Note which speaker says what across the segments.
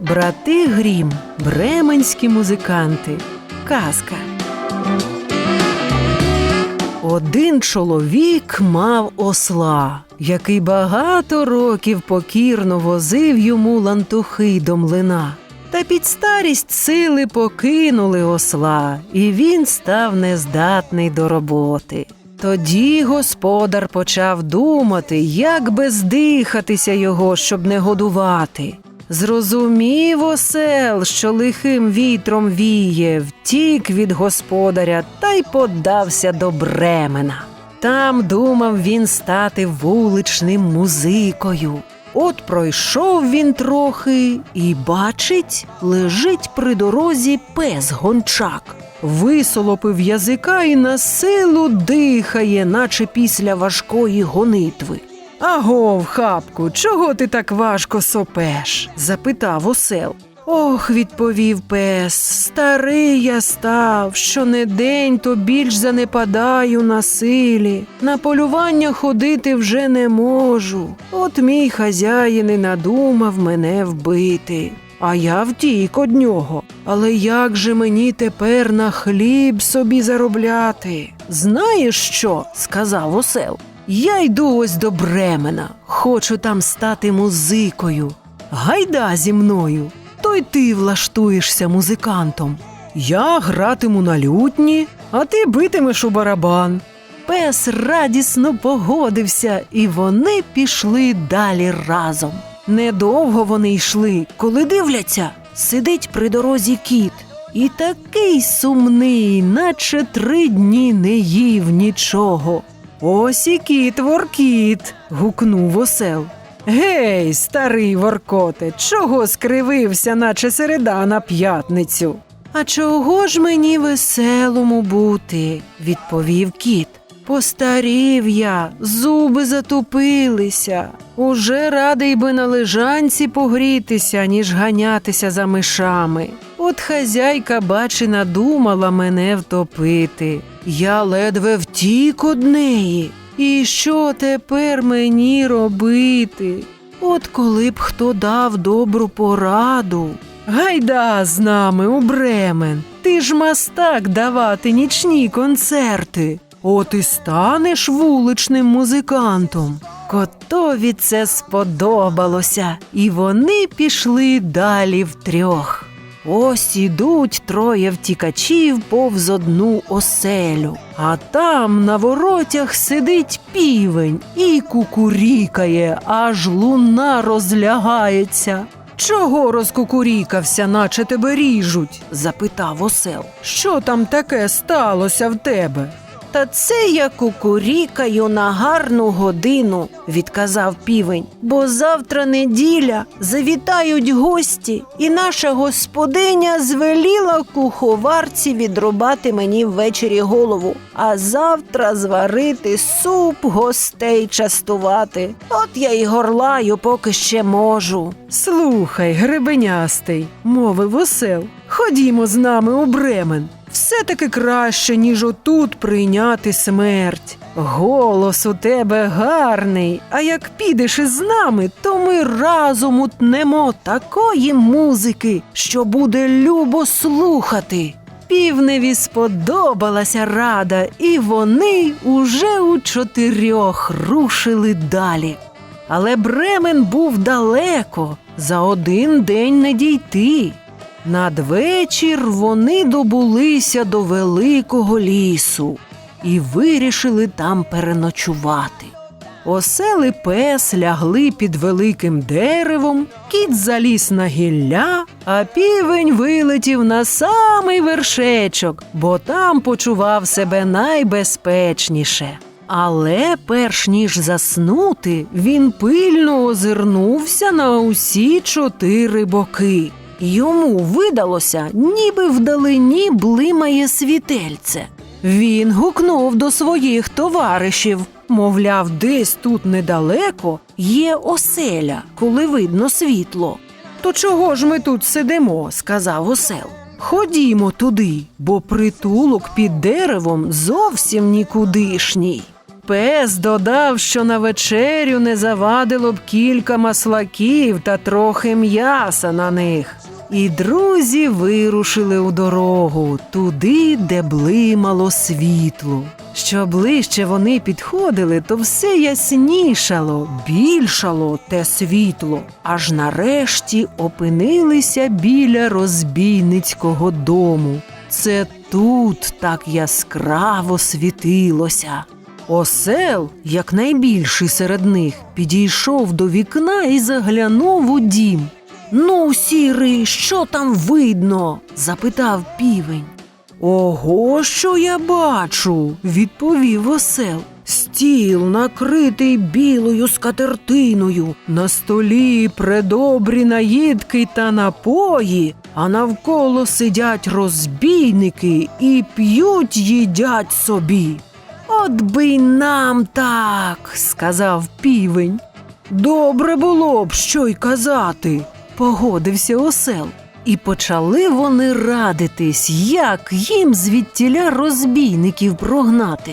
Speaker 1: Брати Грім, бременські музиканти. Казка. Один чоловік мав осла, який багато років покірно возив йому лантухи до млина. Та під старість сили покинули осла, і він став нездатний до роботи. Тоді господар почав думати, як би здихатися його, щоб не годувати. Зрозумів осел, що лихим вітром віє, втік від господаря та й подався до Бремена. Там думав він стати вуличним музикою. От пройшов він трохи і бачить, лежить при дорозі пес гончак. Висолопив язика і на силу дихає, наче після важкої гонитви. Агов, хапку, чого ти так важко сопеш? запитав осел. Ох, відповів пес, старий я став, що не день, то більш занепадаю на силі. На полювання ходити вже не можу. От мій хазяїн і надумав мене вбити. А я втік од нього. Але як же мені тепер на хліб собі заробляти? Знаєш що? сказав осел. Я йду ось до Бремена, хочу там стати музикою. Гайда зі мною, то й ти влаштуєшся музикантом. Я гратиму на лютні, а ти битимеш у барабан. Пес радісно погодився, і вони пішли далі разом. Недовго вони йшли, коли дивляться, сидить при дорозі кіт. І такий сумний, наче три дні не їв нічого. Ось і кіт воркіт. гукнув осел. Гей, старий воркоте, чого скривився, наче середа на п'ятницю? А чого ж мені веселому бути? відповів кіт. Постарів я, зуби затупилися. Уже радий би на лежанці погрітися, ніж ганятися за мишами. От хазяйка бачи надумала мене втопити. Я ледве втік од неї. І що тепер мені робити? От коли б хто дав добру пораду. Гайда з нами у Бремен. Ти ж мастак давати нічні концерти. От і станеш вуличним музикантом. Котові це сподобалося, і вони пішли далі втрьох. Ось ідуть троє втікачів повз одну оселю, а там на воротях сидить півень і кукурікає, аж луна розлягається. Чого розкукурікався, наче тебе ріжуть? запитав осел. Що там таке сталося в тебе? Та це я кукурікаю на гарну годину, відказав півень. Бо завтра неділя завітають гості, і наша господиня звеліла куховарці відрубати мені ввечері голову, а завтра зварити суп гостей частувати. От я й горлаю, поки ще можу. Слухай, гребенястий, мовив осел. Ходімо з нами у Бремен. Все таки краще, ніж отут прийняти смерть. Голос у тебе гарний, а як підеш із нами, то ми разом утнемо такої музики, що буде любо слухати. Півневі сподобалася рада, і вони уже у чотирьох рушили далі. Але Бремен був далеко, за один день не дійти. Надвечір вони добулися до великого лісу і вирішили там переночувати. Осели пес лягли під великим деревом, кіт заліз на гілля, а півень вилетів на самий вершечок, бо там почував себе найбезпечніше. Але перш ніж заснути, він пильно озирнувся на усі чотири боки. Йому видалося, ніби вдалині блимає світельце. Він гукнув до своїх товаришів, мовляв, десь тут недалеко є оселя, коли видно світло. То чого ж ми тут сидимо? сказав осел. Ходімо туди, бо притулок під деревом зовсім нікудишній. пес додав, що на вечерю не завадило б кілька маслаків та трохи м'яса на них. І друзі вирушили у дорогу туди, де блимало світло. Що ближче вони підходили, то все яснішало, більшало те світло, аж нарешті опинилися біля розбійницького дому. Це тут так яскраво світилося. Осел, як найбільший серед них, підійшов до вікна і заглянув у дім. Ну, сірий, що там видно? запитав півень. Ого, що я бачу, відповів осел. Стіл накритий білою скатертиною, на столі предобрі наїдки та напої, а навколо сидять розбійники і п'ють їдять собі. От би й нам так, сказав півень. Добре було б, що й казати, погодився осел. І почали вони радитись, як їм звідтіля розбійників прогнати.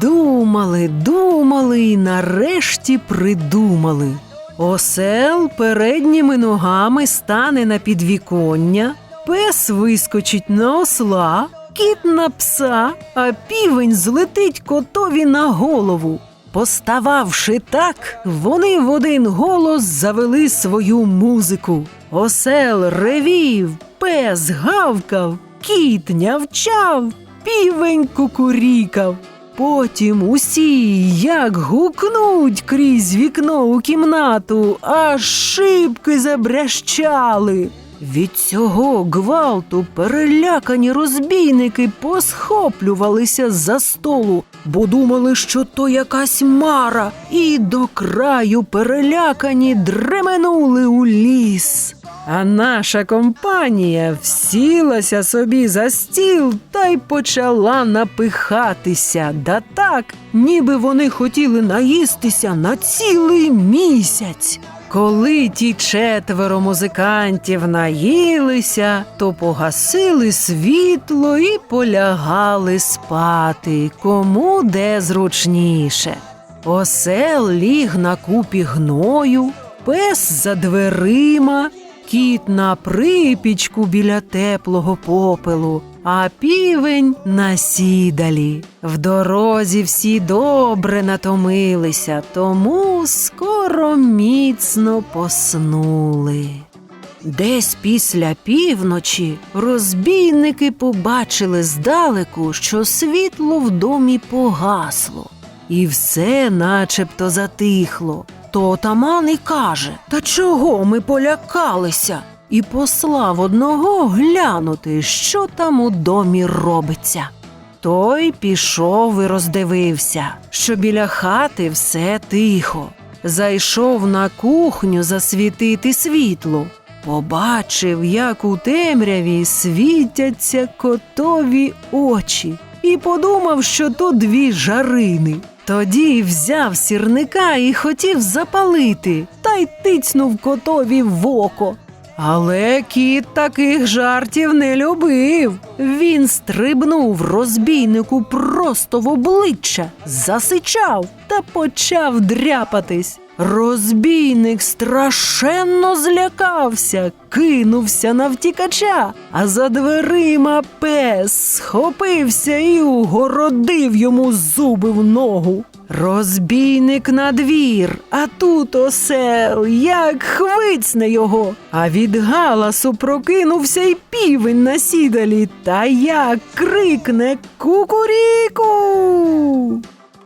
Speaker 1: Думали, думали і нарешті придумали. Осел передніми ногами стане на підвіконня, пес вискочить на осла, кіт на пса, а півень злетить котові на голову. Постававши так, вони в один голос завели свою музику. Осел ревів, пес гавкав, кіт нявчав, півень кукурікав. Потім усі, як гукнуть крізь вікно у кімнату, аж шибки забрящали. Від цього гвалту перелякані розбійники посхоплювалися за столу, бо думали, що то якась мара, і до краю перелякані дременули у ліс. А наша компанія всілася собі за стіл та й почала напихатися, да так, ніби вони хотіли наїстися на цілий місяць. Коли ті четверо музикантів наїлися, то погасили світло і полягали спати, кому де зручніше. Осел ліг на купі гною, пес за дверима, кіт на припічку біля теплого попелу, а півень на сідалі. В дорозі всі добре натомилися, тому скоро міцно поснули. Десь після півночі розбійники побачили здалеку, що світло в домі погасло, і все начебто затихло. То отаман і каже: Та чого ми полякалися? І послав одного глянути, що там у домі робиться. Той пішов і роздивився, що біля хати все тихо. Зайшов на кухню засвітити світло. Побачив, як у темряві світяться котові очі, і подумав, що то дві жарини. Тоді взяв сірника і хотів запалити, та й тицнув котові в око. Але кіт таких жартів не любив. Він стрибнув розбійнику просто в обличчя, засичав та почав дряпатись. Розбійник страшенно злякався, кинувся на втікача, а за дверима пес схопився і угородив йому зуби в ногу. Розбійник на двір, а тут осел, як хвицне його. А від галасу прокинувся й півень на сідалі, та як крикне Кукуріку.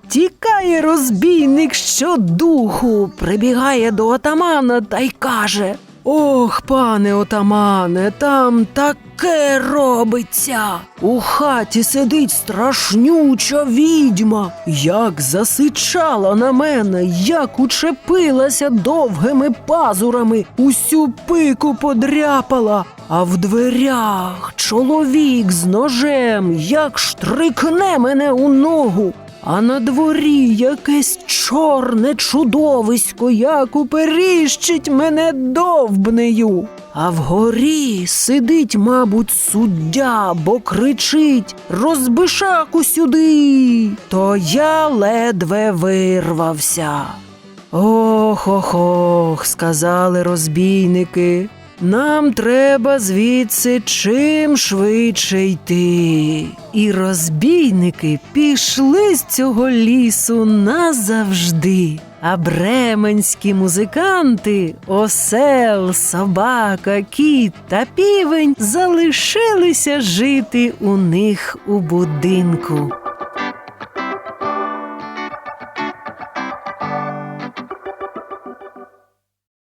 Speaker 1: Тікає розбійник щодуху, прибігає до отамана та й каже Ох, пане отамане, там таке робиться. У хаті сидить страшнюча відьма, як засичала на мене, як учепилася довгими пазурами, усю пику подряпала, а в дверях чоловік з ножем, як штрикне мене у ногу. А на дворі якесь чорне чудовисько, як уперіщить мене довбнею. А вгорі сидить, мабуть, суддя, бо кричить Розбишаку сюди. То я ледве вирвався. Ох, ох, ох, сказали розбійники. Нам треба звідси чим швидше йти. І розбійники пішли з цього лісу назавжди. А бременські музиканти, осел, собака, кіт та півень залишилися жити у них у будинку.